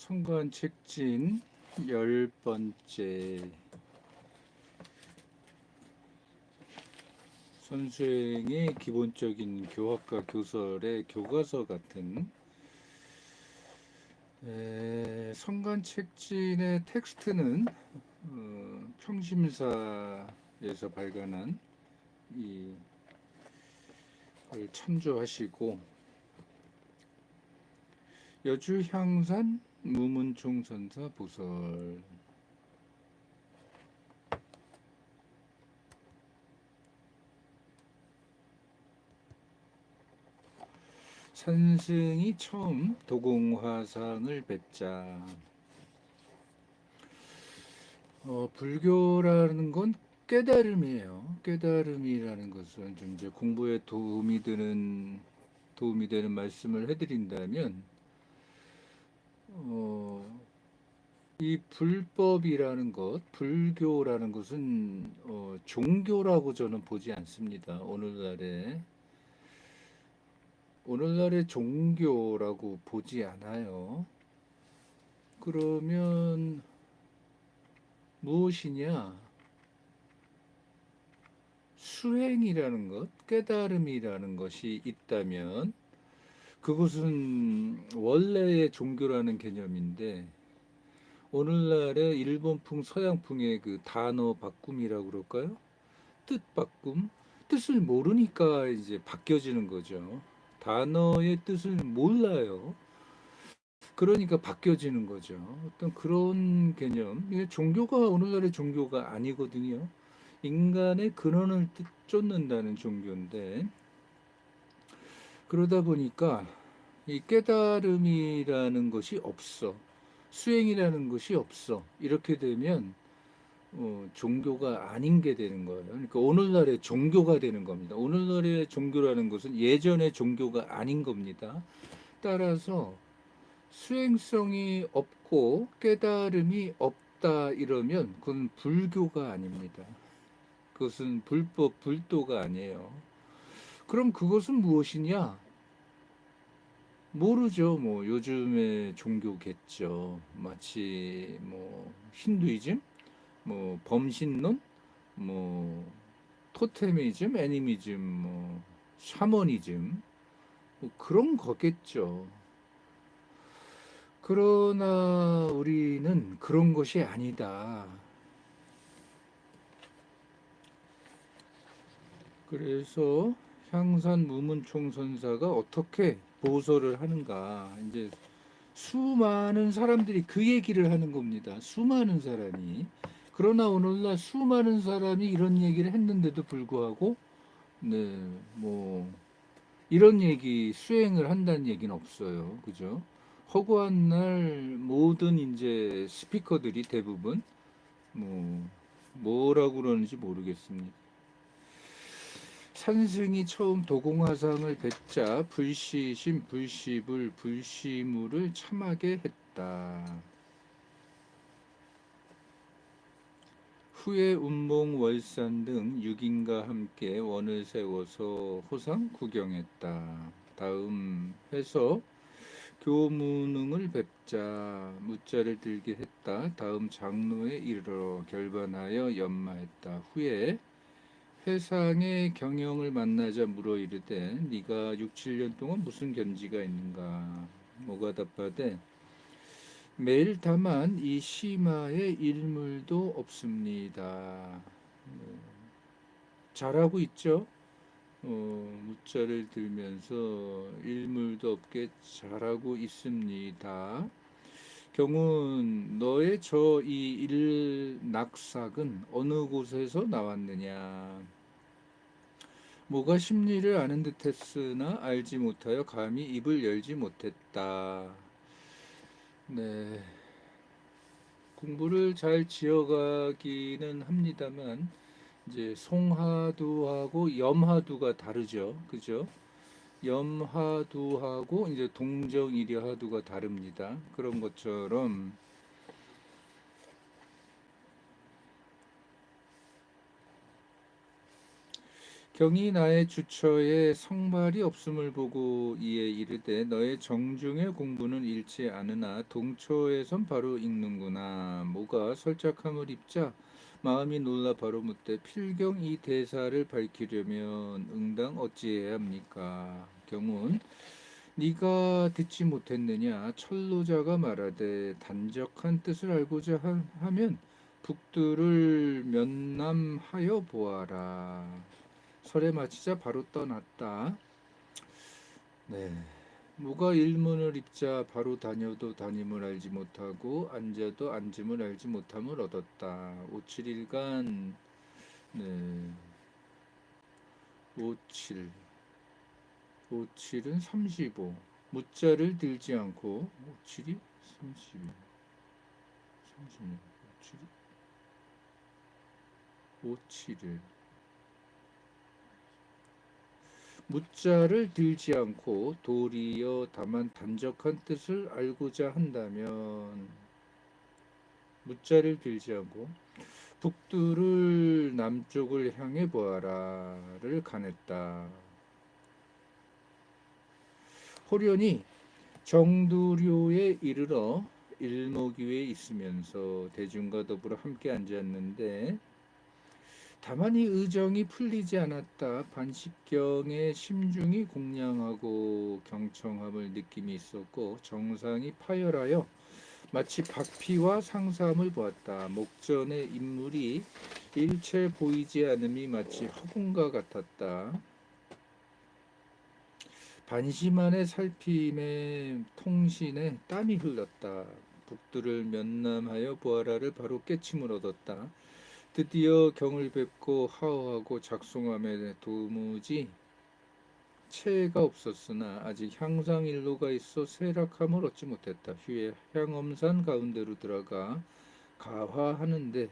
성관 책진 열 번째. 선수행의 기본적인 교학과 교설의 교과서 같은 에, 성관 책진의 텍스트는 어, 평심사에서 발간한 이걸 참조하시고 여주 향산 무문총 선사 보설 산승이 처음 도공화상을 뱉자 어, 불교라는 건 깨달음이에요. 깨달음이라는 것은 좀 이제 공부에 도움이 되는 도움이 되는 말씀을 해드린다면 어, 이 불법이라는 것, 불교라는 것은 어, 종교라고 저는 보지 않습니다. 오늘날에 오늘날의 종교라고 보지 않아요. 그러면 무엇이냐? 수행이라는 것, 깨달음이라는 것이 있다면 그것은 원래의 종교라는 개념인데 오늘날의 일본풍 서양풍의 그 단어 바꿈이라고 그럴까요? 뜻 바꿈? 뜻을 모르니까 이제 바뀌어지는 거죠. 단어의 뜻을 몰라요. 그러니까 바뀌어지는 거죠. 어떤 그런 개념. 이게 종교가 오늘날의 종교가 아니거든요. 인간의 근원을 뜻- 쫓는다는 종교인데 그러다 보니까 이 깨달음이라는 것이 없어. 수행이라는 것이 없어. 이렇게 되면 어, 종교가 아닌 게 되는 거예요. 그러니까 오늘날의 종교가 되는 겁니다. 오늘날의 종교라는 것은 예전의 종교가 아닌 겁니다. 따라서 수행성이 없고 깨달음이 없다 이러면 그건 불교가 아닙니다. 그것은 불법, 불도가 아니에요. 그럼 그것은 무엇이냐? 모르죠. 뭐 요즘의 종교겠죠. 마치 뭐 힌두이즘, 뭐 범신론, 뭐 토테미즘, 애니미즘, 뭐 샤머니즘 뭐 그런 거겠죠. 그러나 우리는 그런 것이 아니다. 그래서 향산 무문총 선사가 어떻게 보소를 하는가 이제 수많은 사람들이 그 얘기를 하는 겁니다. 수많은 사람이 그러나 오늘날 수많은 사람이 이런 얘기를 했는데도 불구하고 네 뭐 이런 얘기 수행을 한다는 얘기는 없어요. 그죠? 허구한 날 모든 이제 스피커들이 대부분 뭐 뭐라고 그러는지 모르겠습니다. 산승이 처음 도공화상을 뱉자 불시심 불시불 불시무를 참하게 했다. 후에 운몽 월산 등 6인과 함께 원을 세워서 호상 구경했다. 다음 해서 교무능을 뵙자 무자를 들게 했다. 다음 장로에 이르러 결반하여 연마했다. 후에 회상의 경영을 만나자 물어 이르되 네가 6, 7년 동안 무슨 견지가 있는가? 뭐가 답하되 매일 다만 이 심화의 일물도 없습니다. 네. 잘하고 있죠? 어, 무자를 들면서 일물도 없게 잘하고 있습니다. 경운 너의 저 이 일낙삭은 어느 곳에서 나왔느냐? 뭐가 심리를 아는 듯했으나 알지 못하여 감히 입을 열지 못했다. 네. 공부를 잘 지어가기는 합니다만 이제 송하두하고 염하두가 다르죠. 그죠? 염하두하고 이제 동정이려하두가 다릅니다. 그런 것처럼 경이 나의 주처에 성발이 없음을 보고 이에 이르되 너의 정중의 공부는 잃지 않으나 동처에선 바로 읽는구나. 뭐가 설작함을 입자 마음이 놀라 바로 묻되 필경 이 대사를 밝히려면 응당 어찌해야 합니까? 경은 네가 듣지 못했느냐? 철로자가 말하되 단적한 뜻을 알고자 하- 하면 북들을 면남하여 보아라 설에 마치자 바로 떠났다. 네. 무가 일문을 입자 바로 다녀도 다님을 알지 못하고 앉아도 앉음을 알지 못함을 얻었다. 오칠일간 네. 오칠 오칠은 35 무자를 들지 않고 오칠이 30 36 오칠이 오칠을 무자를 들지 않고 도리어 다만 단적한 뜻을 알고자 한다면 무자를 들지 않고 북두를 남쪽을 향해 보아라를 가냈다. 호련히 정두료에 이르러 일목위에 있으면서 대중과 더불어 함께 앉았는데 다만 이 의정이 풀리지 않았다. 반식경의 심중이 공량하고 경청함을 느낌이 있었고 정상이 파열하여 마치 박피와 상삼을 보았다. 목전의 인물이 일체 보이지 않음이 마치 허공과 같았다. 반시만의 살핌에 통신에 땀이 흘렀다. 북들을 면남하여 보아라를 바로 깨침을 얻었다. 드디어 경을 뵙고 하호하고 작송함에 도무지 체가 없었으나 아직 향상 일로가 있어 세락함을 얻지 못했다. 후에 향엄산 가운데로 들어가 가화하는데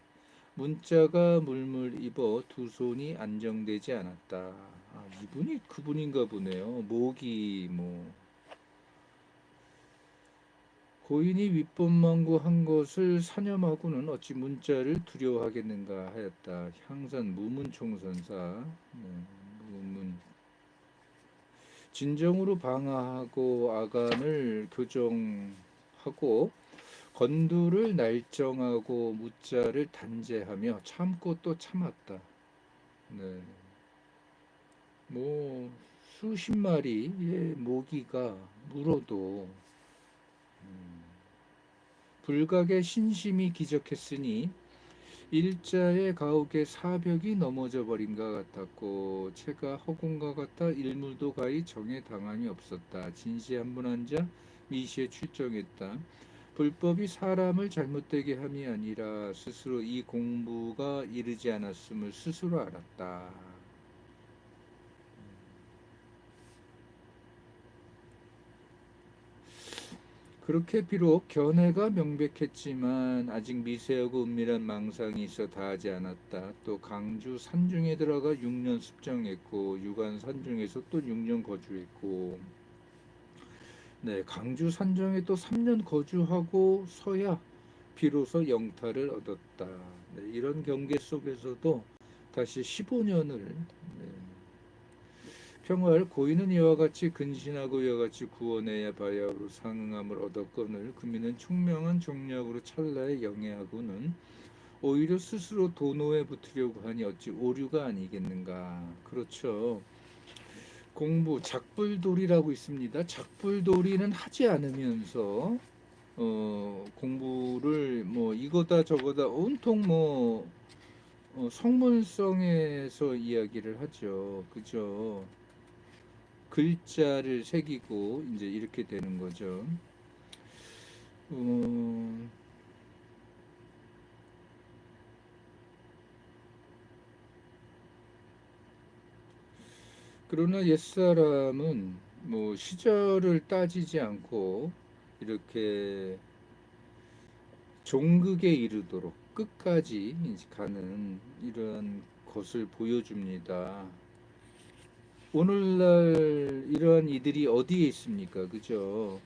문자가 물물 입어 두 손이 안정되지 않았다. 아, 이분이 그분인가 보네요. 목이 뭐 고인이 윗범망구한 것을 사념하고는 어찌 문자를 두려워하겠는가 하였다. 향산 무문총선사 네, 무문 진정으로 방하하고 아간을 교정하고 건두를 날정하고 무자를 단죄하며 참고 또 참았다. 네. 뭐 수십 마리의 모기가 물어도 음, 불각의 신심이 기적했으니 일자의 가옥의 사벽이 넘어져 버린 것 같았고 채가 허공과 같아 일물도 가히 정에 당함이 없었다. 진시 한분 앉아 미시에 출정했다. 불법이 사람을 잘못되게 함이 아니라 스스로 이 공부가 이르지 않았음을 스스로 알았다. 그렇게 비록 견해가 명백했지만 아직 미세하고 은밀한 망상이 있어 다하지 않았다. 또 강주 산중에 들어가 6년 습정했고 유관 산중에서 또 6년 거주했고 네, 강주 산정에 또 3년 거주하고 서야 비로소 영타를 얻었다. 네, 이런 경계 속에서도 다시 15년을 평화를 고인은 이와 같이 근신하고 이와 같이 구원해야 바야흐로 상응함을 얻었거늘 금이는 총명한 종략으로 찰나에 영해하고는 오히려 스스로 도노에 붙으려고 하니 어찌 오류가 아니겠는가. 그렇죠. 공부 작불돌이라고 있습니다. 작불돌이는 하지 않으면서 어, 공부를 뭐 이거다 저거다 온통 뭐 어, 성문성에서 이야기를 하죠. 그죠 글자를 새기고 이제 이렇게 되는 거죠. 어, 그러나 옛사람은 뭐 시절을 따지지 않고 이렇게 종극에 이르도록 끝까지 가는 이런 것을 보여줍니다. 오늘날 이러한 이들이 어디에 있습니까? 그죠?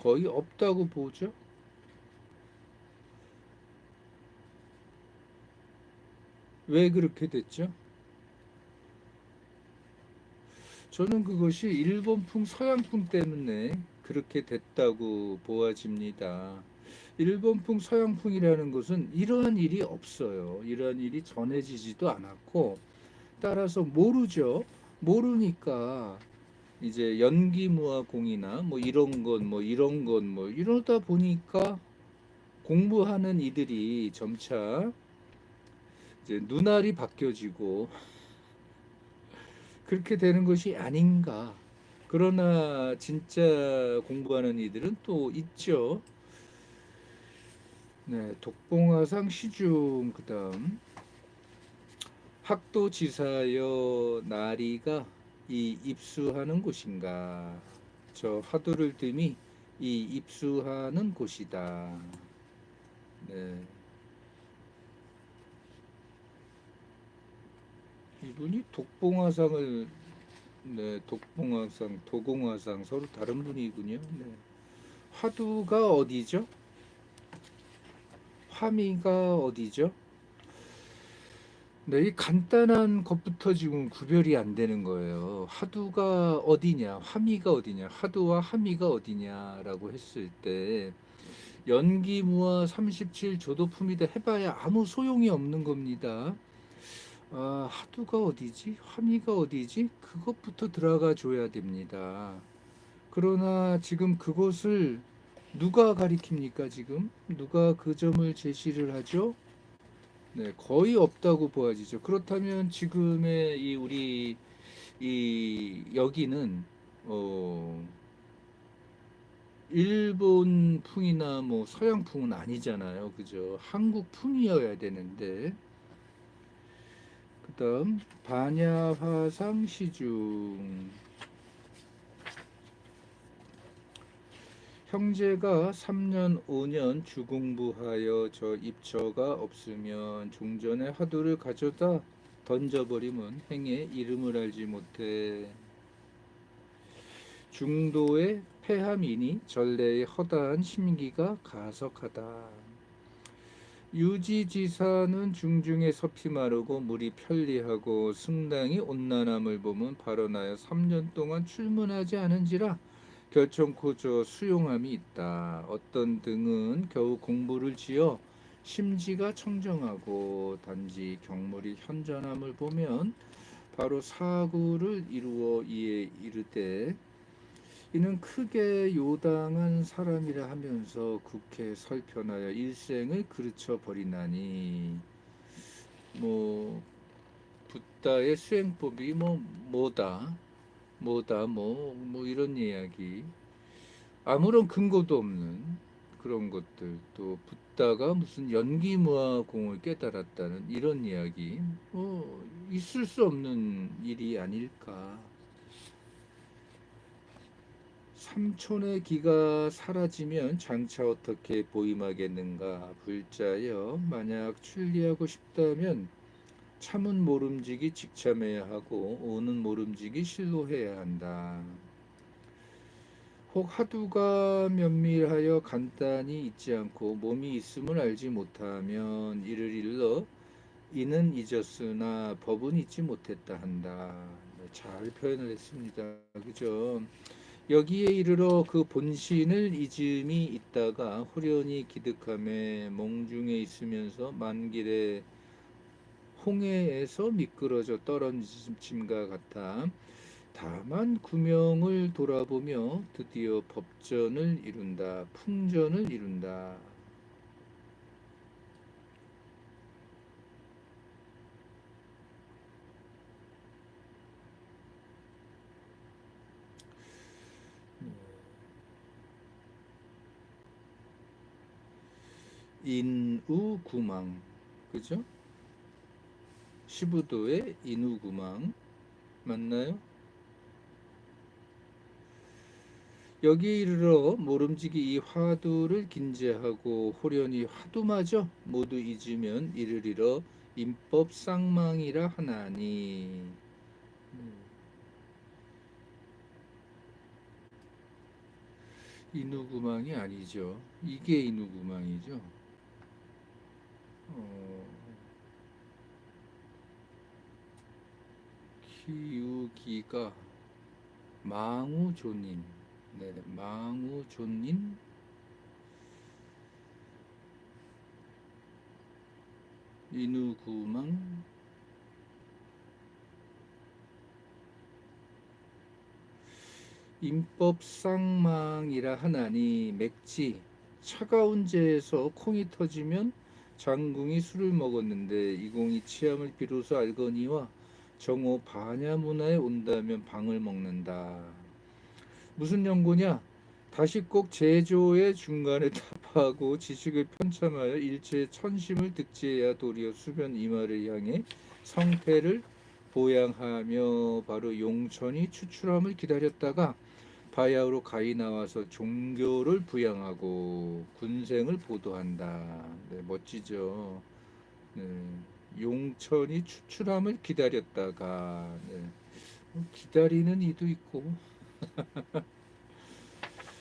거의 없다고 보죠? 왜 그렇게 됐죠? 저는 그것이 일본풍 서양풍 때문에 그렇게 됐다고 보아집니다. 일본풍 서양풍이라는 것은 이러한 일이 없어요. 이러한 일이 전해지지도 않았고 따라서 모르죠. 모르니까 이제 연기무화공이나 뭐 이런 건 뭐 이런 건 뭐 이러다 보니까 공부하는 이들이 점차 이제 눈알이 바뀌어지고 그렇게 되는 것이 아닌가. 그러나 진짜 공부하는 이들은 또 있죠. 네, 독봉화상 시중 그다음 학도지사여 나리가 이 입수하는 곳인가? 저 화두를 뜸이 이 입수하는 곳이다. 네. 이분이 독봉화상을 네, 독봉화상, 도공화상 서로 다른 분이군요. 네. 화두가 어디죠? 화미가 어디죠? 네, 이 간단한 것부터 지금 구별이 안 되는 거예요. 하두가 어디냐, 화미가 어디냐, 하두와 화미가 어디냐라고 했을 때 연기무화 37 조도품이다 해봐야 아무 소용이 없는 겁니다. 아, 하두가 어디지? 화미가 어디지? 그것부터 들어가 줘야 됩니다. 그러나 지금 그것을 누가 가리킵니까, 지금? 누가 그 점을 제시를 하죠? 네, 거의 없다고 보아지죠. 그렇다면 지금의 이 우리 이 여기는 어 일본풍이나 뭐 서양풍은 아니잖아요. 그죠? 한국풍이어야 되는데 그다음 반야화상 시중 형제가 3년 5년 주공부하여 저 입처가 없으면 종전의 화두를 가져다 던져버리면 행에 이름을 알지 못해 중도의 폐함이니 전래의 허다한 심기가 가석하다. 유지지사는 중중에 섭이 마르고 물이 편리하고 승당이 온난함을 보면 발언하여 3년 동안 출문하지 않은지라 결정코 저 수용함이 있다. 어떤 등은 겨우 공부를 지어 심지가 청정하고 단지 경물이 현전함을 보면 바로 사구를 이루어 이에 이르되 이는 크게 요당한 사람이라 하면서 국회 설편하여 일생을 그르쳐 버리나니 뭐 붓다의 수행법이 뭐 뭐다 뭐다 뭐뭐 이런 이야기. 아무런 근거도 없는 그런 것들. 또 붓다가 무슨 연기무화공을 깨달았다는 이런 이야기. 뭐 있을 수 없는 일이 아닐까. 삼촌의 기가 사라지면 장차 어떻게 보임하겠는가. 불자여 만약 출리하고 싶다면 참은 모름지기 직참해야 하고 오는 모름지기 실로해야 한다. 혹 하두가 면밀하여 간단히 있지 않고 몸이 있음을 알지 못하면 이를 일러 이는 잊었으나 법은 잊지 못했다 한다. 네, 잘 표현을 했습니다. 그죠? 여기에 이르러 그 본신을 잊음이 있다가 후련히 기득함에 몽중에 있으면서 만길에 홍해에서 미끄러져 떨어짐과 같아 다만 구명을 돌아보며 드디어 법전을 이룬다. 풍전을 이룬다. 인우구망 그죠? 시부도의 인우구망 맞나요? 여기 이르러 모름지기 이 화두를 긴제하고 호련히 화두마저 모두 잊으면 이르리러 임법 쌍망이라 하나니 인우구망이 아니죠. 이게 인우구망이죠. 어, 키우기가 망우조님. 네, 망우조님. 인우구망. 임법상망이라 하나니 맥지 차가운 재에서 콩이 터지면 장궁이 술을 먹었는데 이 공이 취함을 비로소 알거니와 정오 반야문화에 온다면 방을 먹는다. 무슨 연고냐? 다시 꼭 제조의 중간에 타파하고 지식을 편참하여 일체의 천심을 득지해야 도리어 수변 이마를 향해 성태를 보양하며 바로 용천이 추출함을 기다렸다가 바야흐로 가히 나와서 종교를 부양하고 군생을 보도한다. 네, 멋지죠. 네, 용천이 추출함을 기다렸다가 네, 뭐 기다리는 이도 있고.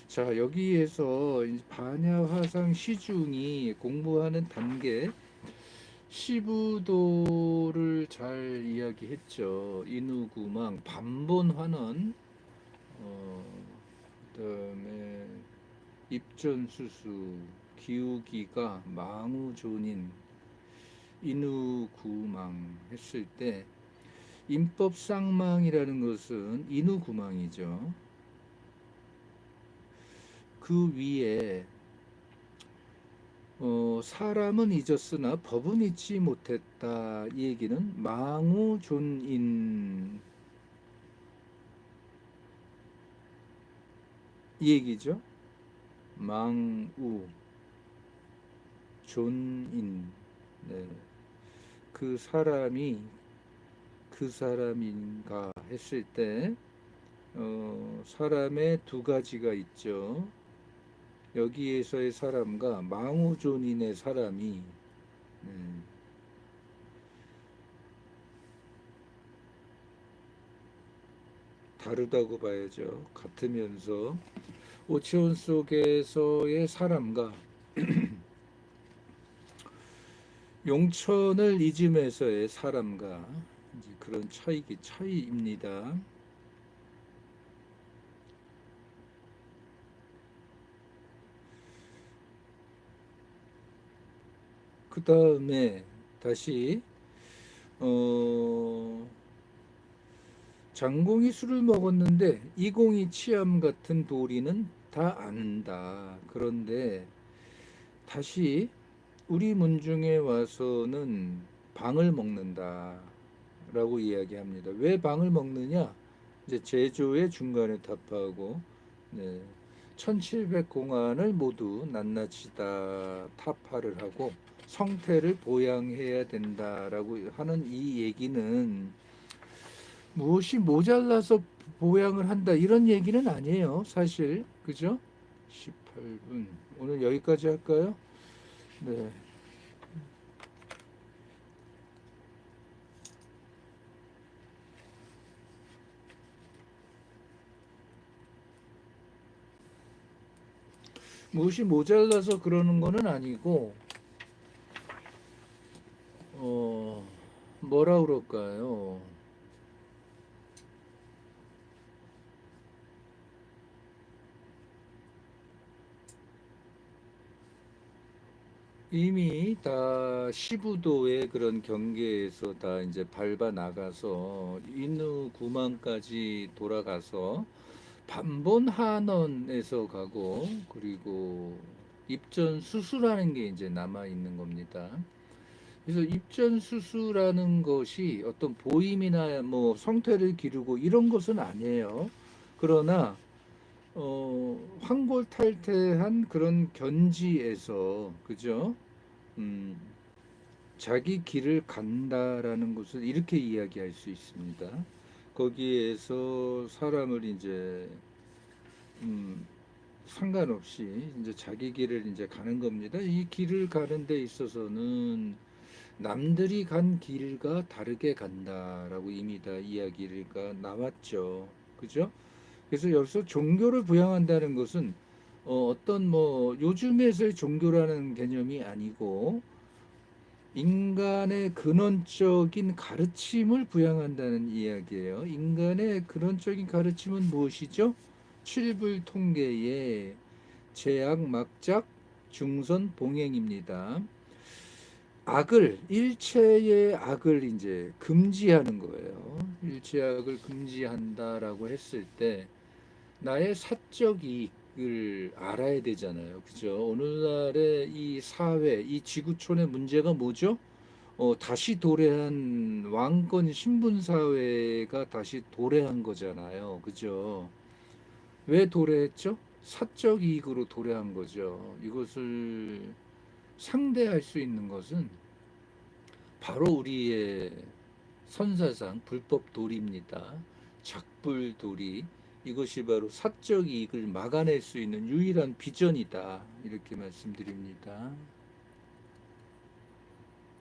자 여기에서 반야화상 시중이 공부하는 단계 시부도를 잘 이야기했죠. 인우구망 반본환원 어, 그다음에 입전수수 기우기가 망우존인 인우구망 했을 때 임법상망이라는 것은 인우구망이죠. 그 위에 어, 사람은 잊었으나 법은 잊지 못했다. 이 얘기는 망우존인 이 얘기죠. 망우 존인 네. 그 사람이 그 사람인가 했을 때 어, 사람의 두 가지가 있죠. 여기에서의 사람과 망우존인의 사람이 음, 다르다고 봐야죠. 같으면서 오치온 속에서의 사람과 용천을 잊음에서의 사람과 그런 차이기 차이입니다. 그 다음에 다시 어 장공이 술을 먹었는데 이공이 치암 같은 도리는 다 아는다. 그런데 다시 우리 문중에 와서는 방을 먹는다. 라고 이야기합니다. 왜 방을 먹느냐? 이제 제조의 중간에 답하고 네. 1700공안을 모두 낱낱이 다 타파를 하고 성태를 보양해야 된다라고 하는 이 얘기는 무엇이 모자라서 보양을 한다 이런 얘기는 아니에요 사실 그죠 18분 오늘 여기까지 할까요 네. 무엇이 모자라서 그러는 거는 아니고 어 뭐라 그럴까요 이미 다 시부도의 그런 경계에서 다 이제 밟아 나가서 인후 구만까지 돌아가서 반본 한원에서 가고 그리고 입전 수수라는 게 이제 남아 있는 겁니다. 그래서 입전 수수라는 것이 어떤 보임이나 뭐 성태를 기르고 이런 것은 아니에요. 그러나 어, 황골탈퇴한 그런 견지에서 그죠? 음, 자기 길을 간다라는 것을 이렇게 이야기할 수 있습니다. 거기에서 사람을 이제 음, 상관없이 이제 자기 길을 이제 가는 겁니다. 이 길을 가는 데 있어서는 남들이 간 길과 다르게 간다라고 이미 다 이야기가 나왔죠. 그죠? 그래서 여기서 종교를 부양한다는 것은 어, 어떤 뭐 요즘에서의 종교라는 개념이 아니고 인간의 근원적인 가르침을 부양한다는 이야기예요. 인간의 근원적인 가르침은 무엇이죠? 칠불 통계의 제약, 막작, 중선, 봉행입니다. 악을 일체의 악을 이제 금지하는 거예요. 일체의 악을 금지한다라고 했을 때 나의 사적 이익을 알아야 되잖아요. 그죠? 오늘날의 이 사회, 이 지구촌의 문제가 뭐죠? 어, 다시 도래한 왕권 신분 사회가 다시 도래한 거잖아요. 그죠? 왜 도래했죠? 사적 이익으로 도래한 거죠. 이것을 상대할 수 있는 것은 바로 우리의 선사상 불법 도리입니다. 작불 도리 이것이 바로 사적 이익을 막아낼 수 있는 유일한 비전이다. 이렇게 말씀드립니다.